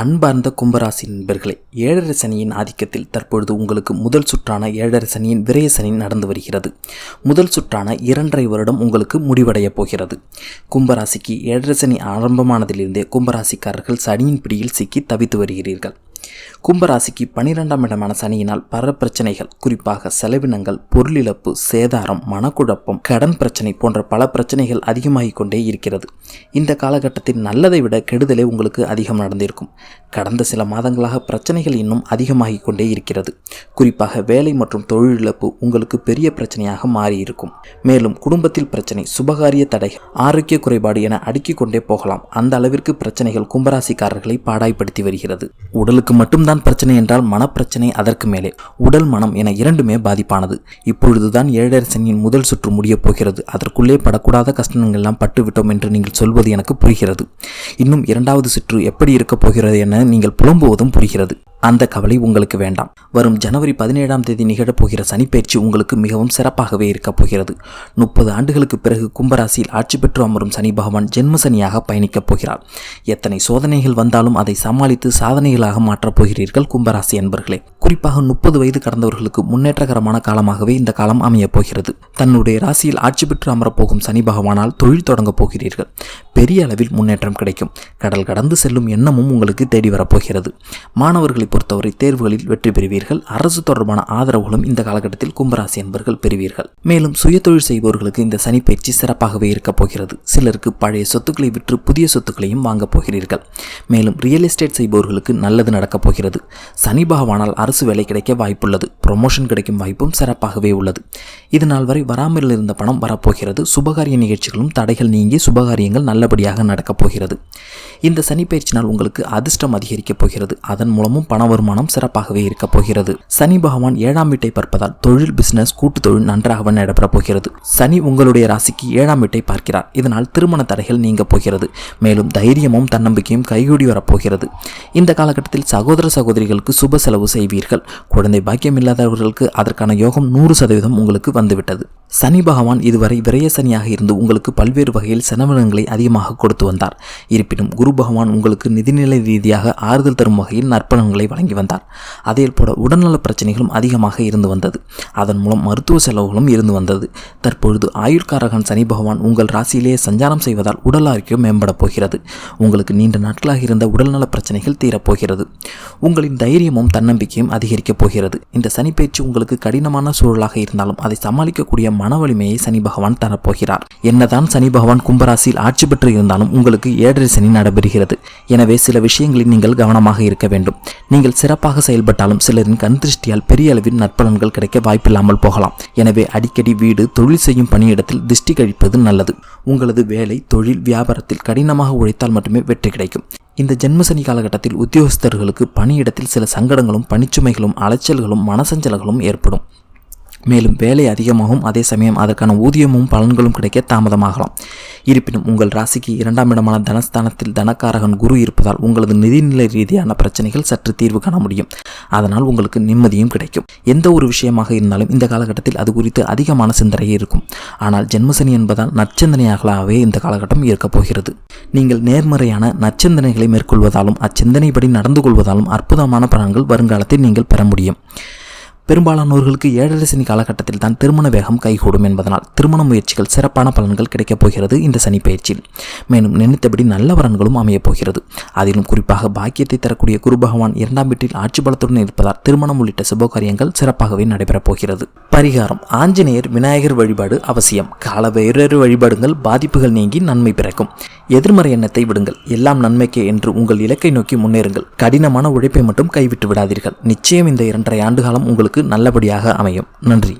அன்பார்ந்த கும்பராசி நண்பர்களே ஏழரை சனியின் ஆதிக்கத்தில் தற்பொழுது உங்களுக்கு முதல் சுற்றான ஏழரை சனியின் சனி நடந்து வருகிறது. முதல் சுற்றான இரண்டரை வருடம் உங்களுக்கு முடிவடைய போகிறது. கும்பராசிக்கு ஏழரை சனி ஆரம்பமானதிலிருந்தே கும்பராசிக்காரர்கள் சனியின் பிடியில் சிக்கி தவித்து வருகிறீர்கள். கும்பராசிக்கு பனிரெண்டாம் இடமான சனியினால் பல பிரச்சனைகள் குறிப்பாக செலவினங்கள் பொருளிழப்பு சேதாரம் மனக்குழப்பம் கடன் பிரச்சனை போன்ற பல பிரச்சனைகள் அதிகமாகிக் கொண்டே இருக்கிறது. இந்த காலகட்டத்தில் நல்லதை விட கெடுதலே உங்களுக்கு அதிகம் நடந்திருக்கும். கடந்த சில மாதங்களாக பிரச்சனைகள் இன்னும் அதிகமாகிக் கொண்டே இருக்கிறது. குறிப்பாக வேலை மற்றும் தொழிலிழப்பு உங்களுக்கு பெரிய பிரச்சனையாக மாறியிருக்கும். மேலும் குடும்பத்தில் பிரச்சனை சுபகாரிய தடை ஆரோக்கிய குறைபாடு என அடுக்கிக் கொண்டே போகலாம். அந்த அளவிற்கு பிரச்சனைகள் கும்பராசிக்காரர்களை பாடாய்படுத்தி வருகிறது. உடலுக்கு மட்டும்தான் பிரச்சனை என்றால் மனப்பிரச்சனை அதற்கு மேலே. உடல் மனம் என இரண்டுமே பாதிப்பானது. இப்பொழுதுதான் ஏழரசனின் முதல் சுற்று முடியப் போகிறது. அதற்குள்ளே படக்கூடாத கஷ்டங்கள் எல்லாம் பட்டுவிட்டோம் என்று நீங்கள் சொல்வது எனக்கு புரிகிறது. இன்னும் இரண்டாவது சுற்று எப்படி இருக்கப் போகிறது என நீங்கள் புலம்புவதும் புரிகிறது. அந்த கவலை உங்களுக்கு வேண்டாம். வரும் ஜனவரி பதினேழாம் தேதி நிகழப்போகிற சனிப்பயிற்சி உங்களுக்கு மிகவும் சிறப்பாகவே இருக்கப் போகிறது. முப்பது ஆண்டுகளுக்கு பிறகு கும்பராசியில் ஆட்சி பெற்று அமரும் சனி பகவான் ஜென்ம சனியாக பயணிக்கப் போகிறார். எத்தனை சோதனைகள் வந்தாலும் அதை சமாளித்து சாதனைகளாக மாற்றப் போகிறீர்கள் கும்பராசி என்பர்களே குறிப்பாக முப்பது வயது கடந்தவர்களுக்கு முன்னேற்றகரமான காலமாகவே இந்த காலம் அமையப் போகிறது. தன்னுடைய ராசியில் ஆட்சி பெற்று அமரப்போகும் சனி பகவானால் தொழில் தொடங்கப் போகிறீர்கள். பெரிய அளவில் முன்னேற்றம் கிடைக்கும். கடல் கடந்து செல்லும் எண்ணமும் உங்களுக்கு தேடி வரப்போகிறது மாணவர்களை பொறுத்தவரை தேர்வுகளில் வெற்றி பெறுவீர்கள். அரசு தொடர்பான ஆதரவுகளும் இந்த காலகட்டத்தில் கும்பராசி என்பர்கள் பெறுவீர்கள். மேலும் சுயதொழில் செய்பவர்களுக்கு இந்த சனி பயிற்சி சிறப்பாகவே இருக்கப் போகிறது. சிலருக்கு பழைய சொத்துக்களை விற்று புதிய சொத்துக்களையும் வாங்கப் போகிறீர்கள். மேலும் ரியல் எஸ்டேட் செய்பவர்களுக்கு நல்லது நடக்கப் போகிறது. சனி பகவானால் அரசு வேலை கிடைக்க வாய்ப்புள்ளது. ப்ரொமோஷன் கிடைக்கும் வாய்ப்பும் சிறப்பாகவே உள்ளது. இது நாள் வரை வராமல் இருந்த பணம் வரப்போகிறது. சுபகாரிய நிகழ்ச்சிகளும் தடைகள் நீங்கி சுபகாரியங்கள் நல்லபடியாக நடக்கப் போகிறது. இந்த சனி பயிற்சினால் உங்களுக்கு அதிர்ஷ்டம் அதிகரிக்கப் போகிறது. அதன் மூலமும் பண வருமானம் சிறப்பாகவே இருக்கப் போகிறது. சனி பகவான் ஏழாம் வீட்டை பார்ப்பதால் தொழில் பிசினஸ் கூட்டு தொழில் நன்றாக நடைபெறப் போகிறது. சனி உங்களுடைய ராசிக்கு ஏழாம் வீட்டை பார்க்கிறார். இதனால் திருமண தடைகள் நீங்க போகிறது. மேலும் தைரியமும் தன்னம்பிக்கையும் கைகூடி வரப்போகிறது இந்த காலகட்டத்தில் சகோதர சகோதரிகளுக்கு சுப செலவு செய்வீர்கள். குழந்தை பாக்கியம் இல்லாதவர்களுக்கு அதற்கான யோகம் நூறு சதவீதம் உங்களுக்கு வந்துவிட்டது. சனி பகவான் இதுவரை விரய சனியாக இருந்து உங்களுக்கு பல்வேறு வகையில் செலவினங்களை அதிகமாக கொடுத்து வந்தார். இருப்பினும் குரு பகவான் உங்களுக்கு நிதிநிலை ரீதியாக ஆறுதல் தரும் வகையில் நற்பலன்களை வழங்கி வந்தார். அதே போல உடல்நல பிரச்சனைகளும் அதிகமாக இருந்து வந்தது. அதன் மூலம் மருத்துவ செலவுகளும் இருந்து வந்தது. தற்பொழுது ஆயுள்காரகன் சனி பகவான் உங்கள் ராசியிலேயே சஞ்சாரம் செய்வதால் உடல் ஆரோக்கியம் மேம்படப் போகிறது. உங்களுக்கு நீண்ட நாட்களாக இருந்த உடல்நல பிரச்சனைகள் தீரப்போகிறது உங்களின் தைரியமும் தன்னம்பிக்கையும் அதிகரிக்கப் போகிறது. இந்த சனி பயிற்சி உங்களுக்கு கடினமான சூழலாக இருந்தாலும் அதை சமாளிக்கக்கூடிய மன வலிமையை சனி பகவான் தரப்போகிறார் என்னதான் சனி பகவான் கும்பராசியில் ஆட்சி பெற்று இருந்தாலும் உங்களுக்கு ஏழரை சனி நடைபெறுகிறது எனவே சில விஷயங்களில் நீங்கள் கவனமாக இருக்க வேண்டும். நீங்கள் சிறப்பாக செயல்பட்டாலும் சிலரின் கண் திருஷ்டியால் பெரிய அளவில் நற்பலன்கள் கிடைக்க வாய்ப்பில்லாமல் போகலாம். எனவே அடிக்கடி வீடு தொழில் செய்யும் பணியிடத்தில் திருஷ்டி கழிப்பது நல்லது. உங்களது வேலை தொழில் வியாபாரத்தில் கடினமாக உழைத்தால் மட்டுமே வெற்றி கிடைக்கும். இந்த ஜென்மசனி காலகட்டத்தில் உத்தியோகஸ்தர்களுக்கு பணியிடத்தில் சில சங்கடங்களும் பணிச்சுமைகளும் அலைச்சல்களும் மனசஞ்சல்களும் ஏற்படும். மேலும் வேலை அதிகமாகும் அதே சமயம் அதற்கான ஊதியமும் பலன்களும் கிடைக்க தாமதமாகலாம். இருப்பினும் உங்கள் ராசிக்கு இரண்டாம் இடமான தனஸ்தானத்தில் தனக்காரகன் குரு இருப்பதால் உங்களது நிதிநிலை ரீதியான பிரச்சனைகள் சற்று தீர்வு காண முடியும். அதனால் உங்களுக்கு நிம்மதியும் கிடைக்கும். எந்த ஒரு விஷயமாக இருந்தாலும் இந்த காலகட்டத்தில் அது குறித்து அதிகமான சிந்தனை இருக்கும். ஆனால் ஜென்மசனி என்பதால் நற்சிந்தனையாகவே இந்த காலகட்டம் இருக்கப் போகிறது. நீங்கள் நேர்மறையான நற்சிந்தனைகளை மேற்கொள்வதாலும் அச்சிந்தனைப்படி நடந்து கொள்வதாலும் அற்புதமான பலன்கள் வருங்காலத்தில் நீங்கள் பெற முடியும். பெரும்பாலானோர்களுக்கு ஏழரை சனி காலகட்டத்தில் தான் திருமண வேகம் கைகூடும் என்பதனால் திருமண முயற்சிகள் சிறப்பான பலன்கள் கிடைக்கப் போகிறது இந்த சனி பயிற்சியில். மேலும் நினைத்தபடி நல்ல வரன்களும் அமையப் போகிறது. அதிலும் குறிப்பாக பாக்கியத்தை தரக்கூடிய குரு பகவான் இரண்டாம் வீட்டில் ஆட்சி பலத்துடன் இருப்பதால் திருமணம் உள்ளிட்ட சுபகாரியங்கள் சிறப்பாகவே நடைபெறப் போகிறது. பரிகாரம் ஆஞ்சநேயர் விநாயகர் வழிபாடு அவசியம். கால வேறொரு வழிபாடுங்கள் பாதிப்புகள் நீங்கி நன்மை பிறக்கும். எதிர்மறை எண்ணத்தை விடுங்கள் எல்லாம் நன்மைக்கே என்று உங்கள் இலக்கை நோக்கி முன்னேறுங்கள். கடினமான உழைப்பை மட்டும் கைவிட்டு விடாதீர்கள். நிச்சயம் இந்த இரண்டரை ஆண்டு காலம் உங்களுக்கு நல்லபடியாக அமையும். நன்றி.